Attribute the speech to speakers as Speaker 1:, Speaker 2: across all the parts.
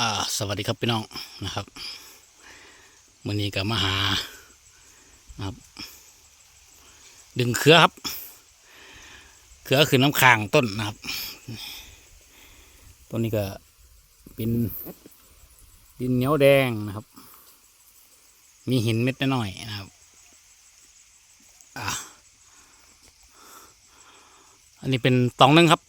Speaker 1: อ่าสวัสดีครับพี่น้องนะครับวันนี้ก็มาหาครับ ดึงเครือครับ เครือคือน้ำค้างต้นนะครับต้นนี้ก็เป็นดินเหนียวแดงนะครับ มีหินเม็ดน้อยนะครับอ่าอันนี้เป็นตองหนึงครับ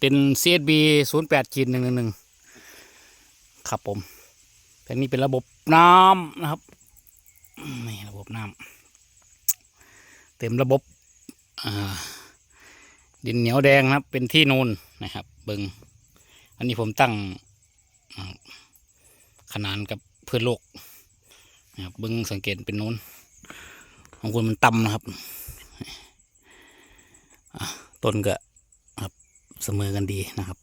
Speaker 1: เป็น CSB 0 8ขีดหนึ่งหนึ่งหนึ่ง ครับผมแผ่นนี้เป็นระบบน้ำนะครับนี่ระบบน้ำเต็มระบบดินเหนียวแดงนะครับ เป็นที่นูนนะครับ เบิงอันนี้ผมตั้งขนานกับเพื่อนโลกนะครับเบิงสังเกตเป็นนูนของคุณมันต่ำนะครับต้นก็ครับเสมอกันดีนะครับ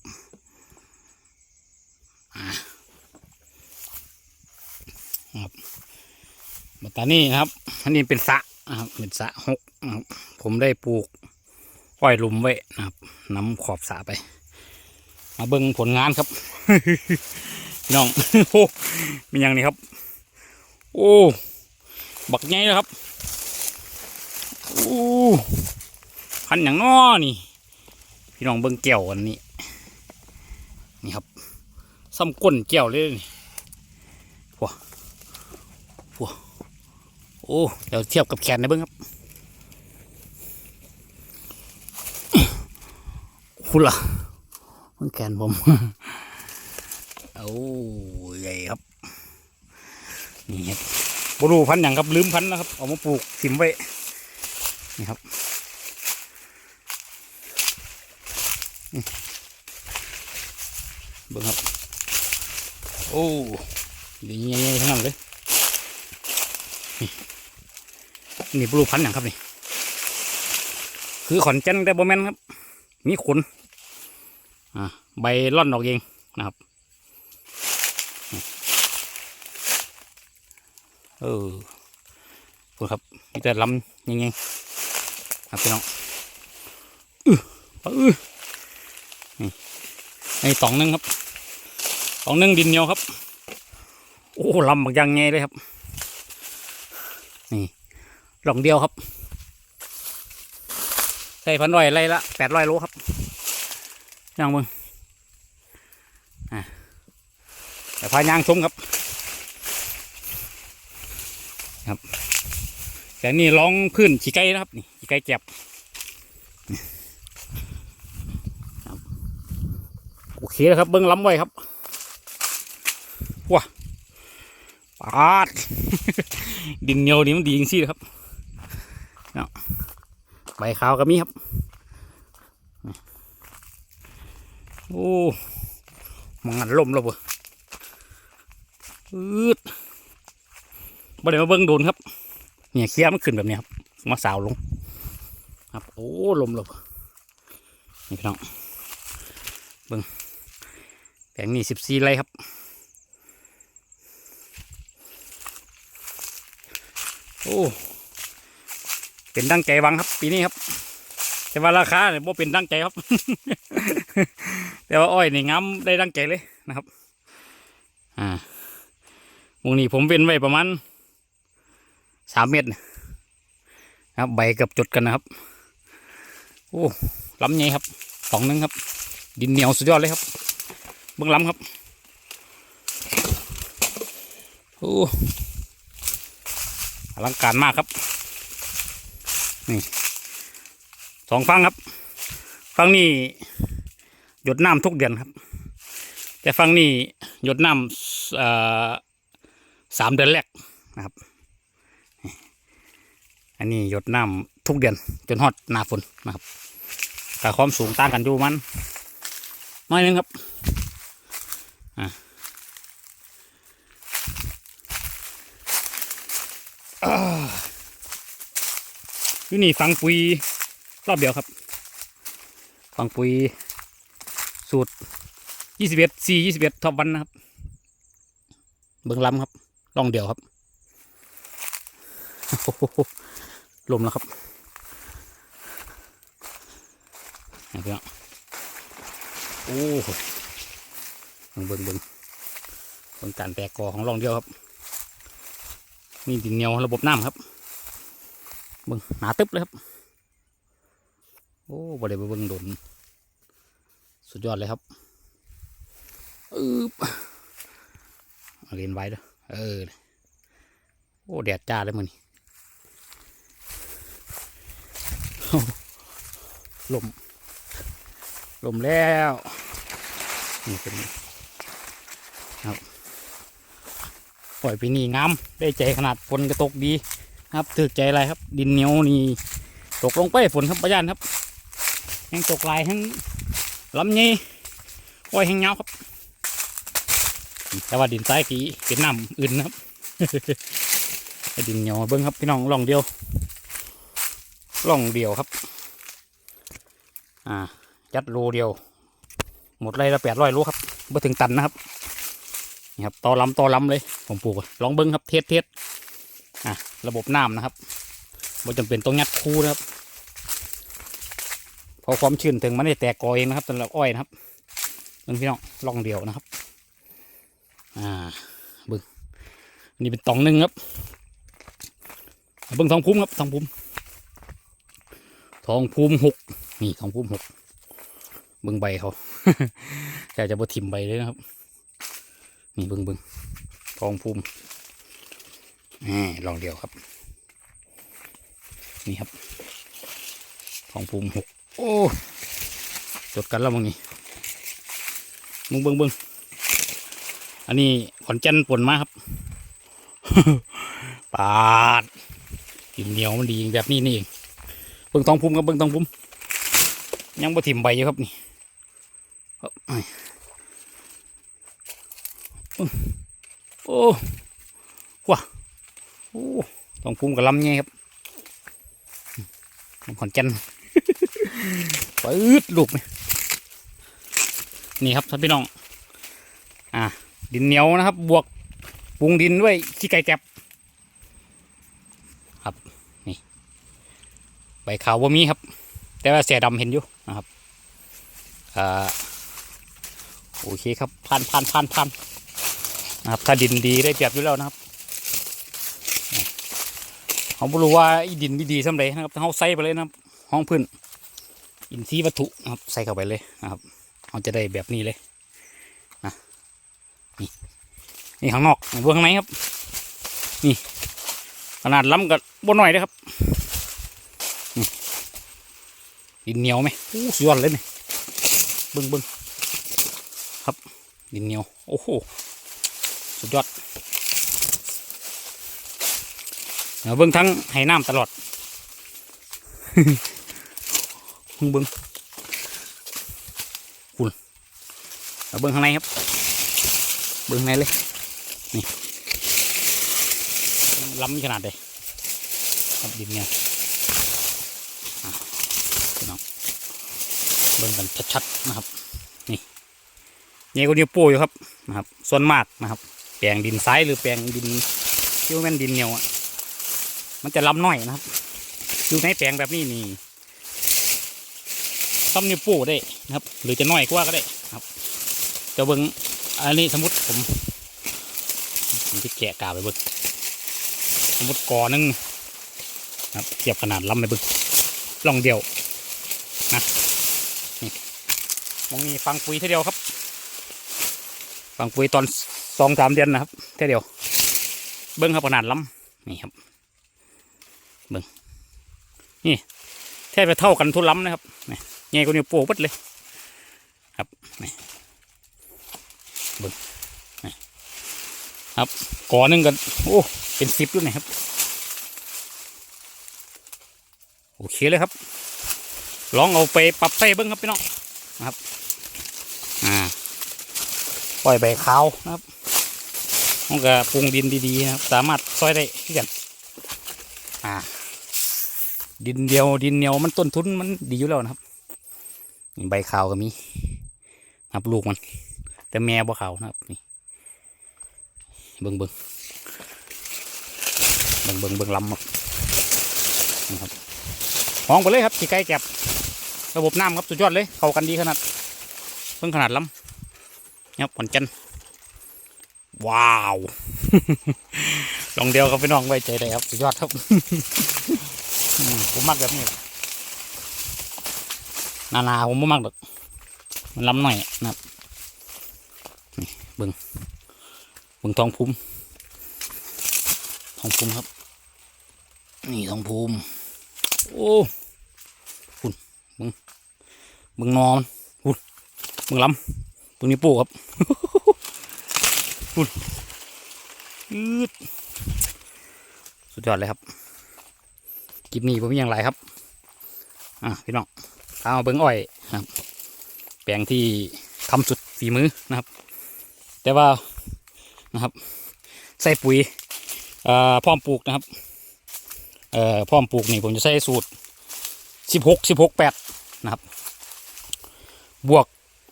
Speaker 1: บัตตานี่ครับอันนี้เป็นสะนะครับเป็นสะหกนะครับผมได้ปลูกอ้อยลุมไว้นะครับน้ำขอบสะไป มาเบิ่งผลงานครับพี่น้องโอ้มีอย่างนี้ครับ โอ้ บักใหญ่เลยครับโอ้พันอย่างน้อนี่ พี่น้องเบิ่งแก้วอันนี้ นี่ครับซ้ำก้นแก้วเลยนี่ โอ้เดี๋ยวเทียบกับแขนนะเบิ้งครับคุณล่ะมันแขนผมโอ้ใหญ่ครับ นี่ครับบรูพันธุ์อย่างครับลืมพันธุ์นะครับ เอามาปลูกสิมไว้ นี่ครับเบิ้งครับ โอ้ดีใหญ่ๆทั้งนั้นเลย นี่บลูพันธุ์อย่างครับนี่ คือขอนแก่นแต่โบแมนครับ มีขนอ่าใบร่อนออกเองนะครับเออพูดครับมีแต่ลำยังไงครับพี่น้องอืออือนี่ไอ้ตองหนึงครับตองหนึงดินเหนียวครับ โอ้ลำบางยังไงเลยครับ นี่ หลองเดียวครับ ใส่พันร้อยไรละแปดร้อยโลครับย่างมึงอะแต่พายางชมครับ ครับ แต่นี่ลองพื้นขี้ไก่นะครับนี่ขี้ไก่เจ็บโอเคแล้วครับ เบิ้งล้ำไว้ครับว้าปาด ดินเหนียวนี่มันดีจริงๆครับ ใบขาวก็มีครับโอ้มังันลมแล้วบ่อืดบ่ได้มาเบิ่งโดนครับ เนี่ยเคี้ยมันขึ้นแบบนี้ครับ มาสาวลง ครับ โอ้ลมแล้วบ่นี่พี่น้องเบิ่งแผงนี้สิบสี่ไรครับโอ้ เป็นดังใจวังครับ ปีนี้ครับ แต่ว่าราคาเนี่ยบ่เป็นดังใจครับ แต่ว่าอ้อยนี่งามได้ดังใจเลยนะครับ อ่าหมูนี้ผมเว้นไว้ประมาณสามเมตรนะครับ ใบเกับจุดกันนะครับโอ้ล้ำใหญ่ครับสองนึงครับ ดินเหนียวสุดยอดเลยครับ เบื้องล้ำครับโอ้อลังการมากครับ นี่สองฟังครับ ฟังนี้หยดน้ำทุกเดือนครับ แต่ฟังนี้หยดน้ำสามเดือนแรกนะครับ อันนี้หยดน้ำทุกเดือน จนฮอดหนาฝนนะครับกับความสูงต่างกันอยู่มันน้อยนึงครับอ่าอ่า อยู่นี่ฝังปุ๋ยรอบเดียวครับ ฝังปุ๋ยสูตรยี่สิบเอ็ดสี่ยี่สิบเอ็ดท็อปวันนะครับ เบิ้งล้ำครับลองเดียวครับโอ้โหลมแล้วครับนี่พี่น้องโอ้โหเบิ้งเบิ้งเบิ่งการแตกกอของรองเดียวครับ นี่ดินเหนียวระบบน้ำครับ เบิ่งหนาตึ๊บเลยครับ โอ้บ่ได้ไปเบิ่งโดน สุดยอดเลยครับอึ๊บเอเรียนไว้ด้อเออ โอ้ แดดจ้าเลยมันนี่ลม ลมแล้ว นี่เป็นครับ ปล่อยไปนี่งาม ได้ใจขนาดฝนกระตกดี ครับถือใจอะไรครับ ดินเหนียวนี่ตกลงไปฝนครับประยานครับแห้งตกลายแห้งลำนี้โอ้ยแห้งเงาครับ แต่ว่าดินทรายกีเป็นน้ำอื่นครับดินเหนียวเบิ้งครับพี่น้องลองเดียวลองเดียวครับ อ่ายัดโลเดียว หมดไรละแปดร้อยโลครับไม่ถึงตันนะครับนี่ครับต่อลำต่อลำเลยผมปลูกลองเบิ้งครับเทสเทส อะระบบน้ำนะครับไม่จำเป็นต้องยัดคูนะครับพอความชื้นถึงมันได้แตกกอเองนะครับสำหรับอ้อยนะครับเบิ้งพี่น้องลองเดียวนะครับ อ่าบิ้งนี่เป็นตองหนึ่งครับเบิ้งทองภูมิครับทองภูมิทองภูมิหกนี่ทองภูมิหกเบิ้งใบเขาแต่จะบ่ถิ่มใบเลยนะครับ นี่เบิ้งเบิ้งทองภูมิ นี่ลองเดียวครับ นี่ครับทองภูมิหกโอ้จดกันแล้วมึงนี่มึงเบิ้งเบิ้งอันนี้ขอนแก่นป่นมาครับปาดกินเหนียวมันดีแบบนี้นี่เองเบิ่งทองพุ่มครับเบิ่งทองพุ่มยังบ่ถิ่มใบอยู่ครับนี่ครับอ้โอ้ว้า โอ้องพุ่มกับลำไงครับขอนแก่นปืดลูกนี่ครับท่านพี่น้อง อ่า ดินเหนียวนะครับ บวกปรุงดินด้วยขี้ไก่แก็บนี่ ใบขาวว่ามีครับ แต่ว่าเสียดำเห็นอยู่นะครับ อ่า โอเคครับ พันพันพันพันนะครับ ถ้าดินดีได้เปรียบอยู่แล้วนะครับ เขาบรู้ว่าอีดินดีๆสำเร็จนะครับเขาใส่ไปเลยนะครับ ห้องพื้น อินทรีย์วัตถุนะครับใส่เข้าไปเลยนะครับเขาจะได้แบบนี้เลยนะนี่นี่ข้างนอกเบื้องข้างในครับ นี่ ขนาดล้ำกับบนหน่อยนะครับดินเหนียวไหมอู้สุดยอดเลยเนี่ยเบิ้งเบิ้งครับ ดินเหนียว โอ้โห สุดยอด เบิ้งทั้งให้น้ำตลอดเบิ้งเบิ้งคุณเอาเบิ้งข้างในครับ เบิ้งข้างในเลย นี่ล้ำขนาดเลยครับดินเนียวเบิ่งกันชัดๆนะครับ นี่นี่ก็นิ้วโป้อยู่ครับนะครับ ส่วนมากนะครับ แปลงดินซ้ายหรือแปลงดินที่ว่าแม่นดินเหนียวอะ มันจะล้ำน้อยนะครับ อยู่ในแปลงแบบนี้นี่ต้มนิ้วป้ได้นะครับ หรือจะน้อยกว่าก็ได้ครับจะเบิ่งอันนี้สมมติผมผมจะแกะกาไปเบิ่งสมมติกอหนึงนะครับเทียบขนาดล้ำไปเบิ่งลองเดียวนะมองนี้ฟังปุ๋ยเท่าเดียวครับ ฟังปุ๋ยตอนสองสามเดือนนะครับเท่าเดียว เบิ้งครับขนาดล้ำนี่ครับ นี่แทบจะเท่ากันทุล้ำนะครับนี่ใหญ่กว่านิ้วโป้งปัดเลย ครับนี่บิ้งนี่ครับก่อหนึงกันโอ้เป็นสิบด้วยนะครับ โอเคเลยครับ ลองเอาไปปรับใส่เบิ้งครับพี่น้องครับอ่าปล่อยใบขาวนะครับมันก็ปรุงดินดีๆนะครับ สามารถซอยได้ที่กันอ่า ดินเดียวดินเหนียวมันต้นทุนมันดีอยู่แล้วนะครับใบขาวก็มีนะครับลูกมัน แต่แม่บ่ขาวนะครับนี่เบิ่งเบิ่งเบิ่งเบิ่งเบิ่งลำนี่ครับห้องไปเลยครับที่ไก่แก็บระบบน้ำครับสุดยอดเลยเข้ากันดีขนาดเพิ่งขนาดล้ำนะครับขอนแก่นว้าวลองเดียวครับพี่น้องไว้ใจได้ครับสุดยอดครับ ผมมักแบบนี้นานาผมไม่มักหรอกมันล้ำหน่อยนะครับนี่เบิ่งเบิ่งทองภูมิทองภูมิครับ นี่ทองภูมิโอ้คุณเบิ่งเบิ่งนอนคุณเบิ่งล้ำเบิ่งนี่ปูครับคุณยืดสุดยอดเลยครับ คลิปนี้ผมย่างไรครับ อะพี่น้องตามมาเบิ้งอ้อยนะครับ แปลงที่ทำสุดฝีมือนะครับ แต่ว่านะครับ ใส่ปุ๋ยอ่อพร้อมปลูกนะครับเอ่อพร้อมปลูกนี่ผมจะใส่สูตรสิบหกสิบหกแปดนะครับ บวก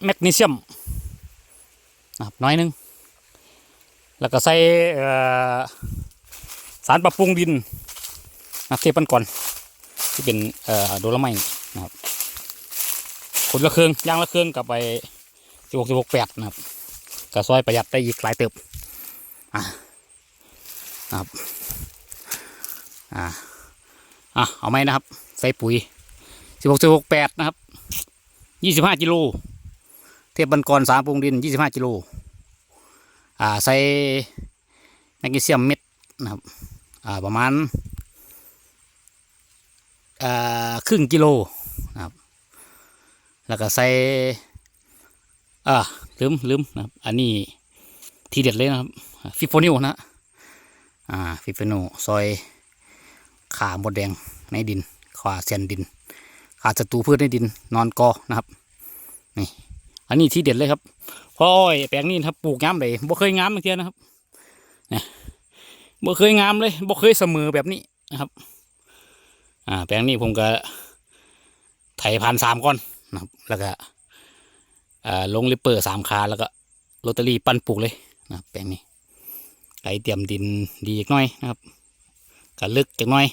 Speaker 1: แมกนีเซียมนะครับน้อยนึง แล้วก็ใส่สารปรับปรุงดิน เทปันก่อน ที่เป็นเอ่อโดลไม้นะครับคนละเครื่องย่างละเครื่องกับไปสิบหกสิบหกแปดนะครับก็ซอยประหยัดได้อีกหลายเติบอะนะครับอะอะเอาไหมนะครับ ใส่ปุ๋ยสิบหกสิบหกแปดนะครับยี่สิบห้ากิโลเทปบันกรสารปรุงดินยี่สิบห้ากิโลอ่าใส่แมกนีเซียมเม็ดนะครับอ่าประมาณ ครึ่งกิโลนะครับ แล้วก็ใส่อ่าลืมลืมนะครับ อันนี้ทีเด็ดเลยนะครับฟิโฟนิวนะอ่าฟิโฟนิวซอยขาหมดแดงในดินขาเซนดิน ขาศัตรูพืชในดินนอนกอนะครับนี่อันนี้ทีเด็ดเลยครับพราะอ้อยแปลงนี้ครับปลูกงามเลยบ่เคยงามเมื่อกี้นะครับเนี่ยบ่เคยงามเลยบ่เคยเสมอแบบนี้นะครับ อ่าแปลงนี้ผมก็ไถพันสามก้อนนะครับแล้วก็อ่าลงลิปเปอร์สามคาแล้วก็โรตารี่ปั้นปลูกเลยนะแปลงนี้ไก่เตรียมดินดีอีกหน่อยนะครับก็ลึกจักหน่อย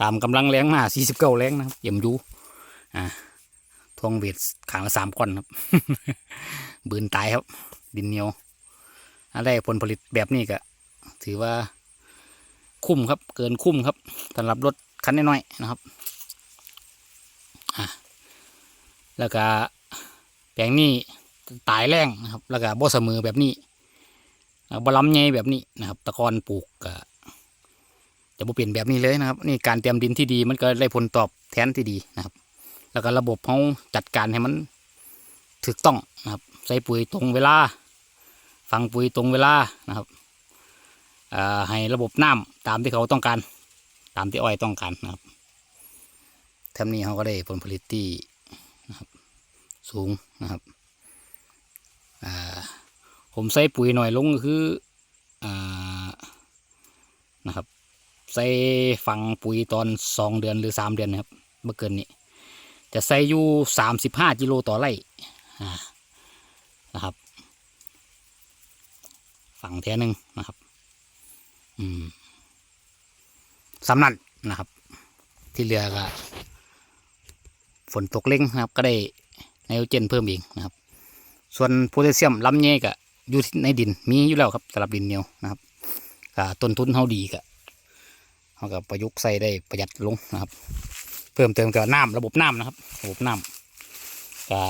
Speaker 1: ตามกำลังแรงมาสี่สิบเก้าแรงนะครับเยี่ยมดูอ่าทวงเวทขางละสามก้อนครับ บืนตายครับ ดินเหนียวอะไรผลผลิตแบบนี้ก็ถือว่าคุ้มครับ เกินคุ้มครับสำหรับรถ คันน้อยๆนะครับอะแล้วก็แปลงนี้ตายแรงนะครับ แล้วก็บ่เสมอแบบนี้บ่ล้ำใหญ่แบบนี้นะครับ ตะกอนปลูกก็จะบ่เปลี่ยนแบบนี้เลยนะครับ นี่การเตรียมดินที่ดีมันก็ได้ผลตอบแทนที่ดีนะครับ แล้วก็ระบบเขาจัดการให้มันถูกต้องนะครับ ใส่ปุ๋ยตรงเวลาฝังปุ๋ยตรงเวลานะครับให้ระบบน้ำตามที่เขาต้องการ ตามที่อ้อยต้องการนะครับแทมนี้เขาก็ได้ผลผลิตที่นะครับสูงนะครับผมใส่ปุ๋ยหน่อยลงก็คืออนะครับ ใส่ฝังปุ๋ยตอนสองเดือนหรือสามเดือนนะครับเมื่อเกินนี้ จะใส่อยู่สามสิบห้ากิโลต่อไร่นะครับ ฝังแท่หนึ่งนะครับ อืม สำนันนะครับ ที่เหลือก็ฝนตกเล็งนะครับ ก็ได้ไนโตรเจนเพิ่มอีกนะครับ ส่วนโพแทสเซียมลำเย่ก็อยู่ในดินมีอยู่แล้วครับสำหรับดินเหนียวนะครับก็ต้นทุนเขาดีก็เขาก็ประยุกต์ใส่ได้ประหยัดลงนะครับ เพิ่มเติมกับน้ำระบบน้ำนะครับ ระบบน้ำก็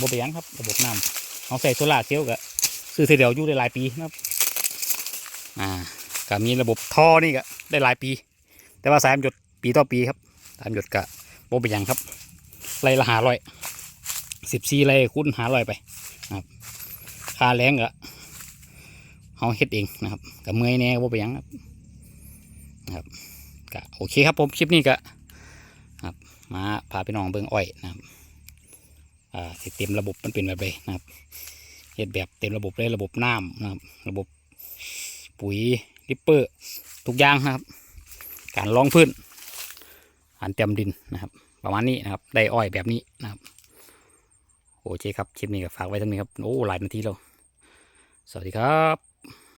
Speaker 1: บ่ไปยังครับ ระบบน้ำเขาใส่โซลาร์เซลล์ก็ซื้อทีเดียวอยู่ได้หลายปีนะครับ อ่าก็มีระบบท่อนี่ก็ได้หลายปี แต่ว่าสายมหยดปีต่อปีครับสายมหยดก็โบเป็นยังครับไรละหาร้อยสิบสี่ไรคูณหาร้อยไปครับค่าแรงก็เอาเฮ็ดเองนะครับกับเมื่อยแน่โบเป็นยังครับนะครับก็โอเคครับผมคลิปนี้ก็ครับมาพาพี่น้องเบิงอ้อยนะครับอ่าสิเต็มระบบมันเป็นแบบไรนะครับเฮ็ดแบบเต็มระบบเลยระบบน้ำนะครับ ระบบปุ๋ยริปเปอร์ทุกอย่างนะครับ การลองพื้นกานเตรียมดินนะครับ ประมาณนี้นะครับ ได้อ้อยแบบนี้นะครับโอเคครับคลิปนี้ก็ฝากไว้ท่านี้ครับโอ้หลายนาทีแล้วสวัสดีครับ